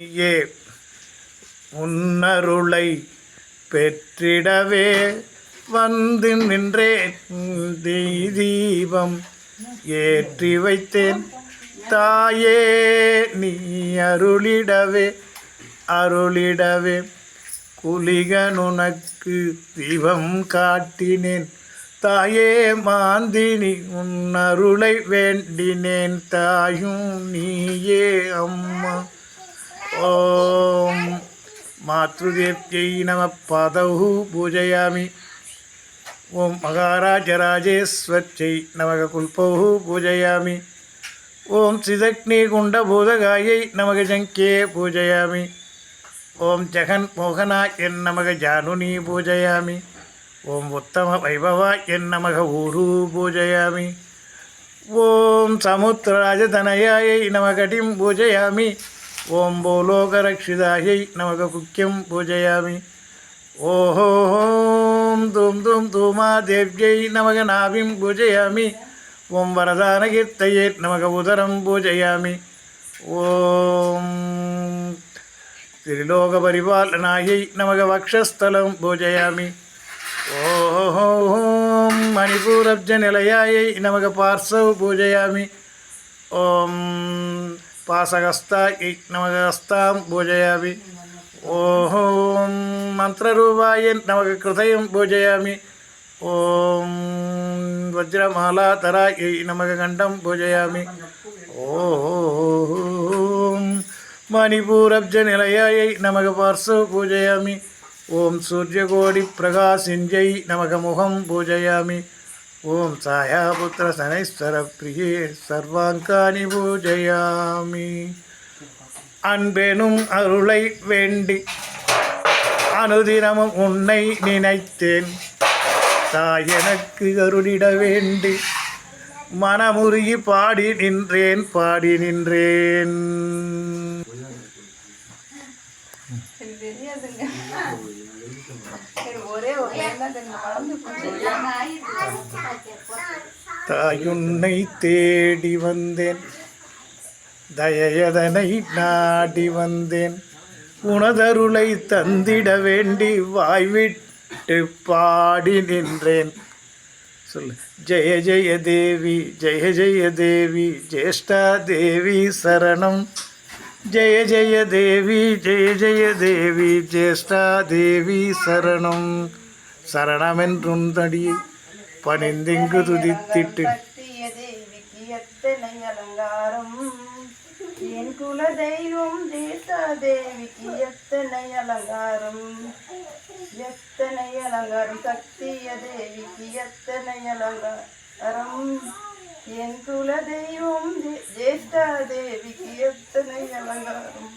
நீயே உன்னருளை பெற்றிடவே வந்து நின்றேன் தீபம் ஏற்றி வைத்தேன். தாயே நீ அருளிடவே அருளிடவே குலிகன் உனக்கு தீபம் காட்டினேன். தாயே மாந்தினி உன் அருளை வேண்டினேன். தாயும் நீயே அம்மா. ॐ मातृदेव्यै नमः पादौ पूजयामि। ॐ मगाराजराजेश्वर्यै नमः कुल्पौ पूजयामि। ॐ श्रीदग्निकुण्डभूतगायै नमः जङ्के पूजयामि। ॐ जगन्मोहनाय नमक जानुनी पूजयामि। ॐ उत्तमवैभवाय नमः ऊरू पूजयामि। ॐ समुद्रराजतनयायै नमः कटिं पूजयामि ॐ भूलोकरक्षितायै नमः कुक्यं पूजयामि ॐ धूं धूं धूमादेव्यै नमः नाभिं पूजयामि ॐ वरदानकीर्तये नमः उदरं पूजयामि ॐ त्रिलोकपरिपालनायै नमः वक्षस्थलं पूजयामि ॐ मणिपूरब्जनिलयायै नमः पार्श्वं పాసగస్తాయి నమగస్తాం పూజయామి ఓం మంత్రరూపాయ నమగ కృతయం పూజయామి ఓం వజ్రమాలాతరాయ నమగ గండం పూజయామి ఓం మణిపూరబ్జనిలయాయ నమగ పార్శ్వ పూజయామి ఓం సూర్యకోడి ప్రకాశింజై నమగ ముఖం పూజయామి ஓம் சாயாபுத்திர சனைஸ்வர பிரியே சர்வாங்காணி பூஜையாமி அன்பெனும் அருளை வேண்டி அனுதினமும் உன்னை நினைத்தேன். தாய் எனக்கு அருளிட வேண்டி மனமுருகி பாடி நின்றேன் பாடி நின்றேன். தாயுன்னை தேடி வந்தேன். தயதனை நாடி வந்தேன். உனதருளை தந்திட வேண்டி வாய்விட்டு பாடி நின்றேன். சொல்லு. ஜெய ஜெய தேவி ஜெய ஜெய தேவி ஜேஷ்டா தேவி சரணம். ஜெய ஜெய தேவி ஜெய ஜெய தேவி ஜேஷ்டா தேவி சரணம். சரணமென்றும் தடியை பணிந்திங்கு துதித்திட்டு. அலங்காரம் என் குல தெய்வம் தேசா தேவிக்கு எத்தனை அலங்காரம்? எத்தனை அலங்காரம்? சக்திய தேவிக்கு எத்தனை அலங்காரம்? என் குல தெய்வம் ஜேஷ்டா தேவிக்கு எத்தனை அலங்காரம்?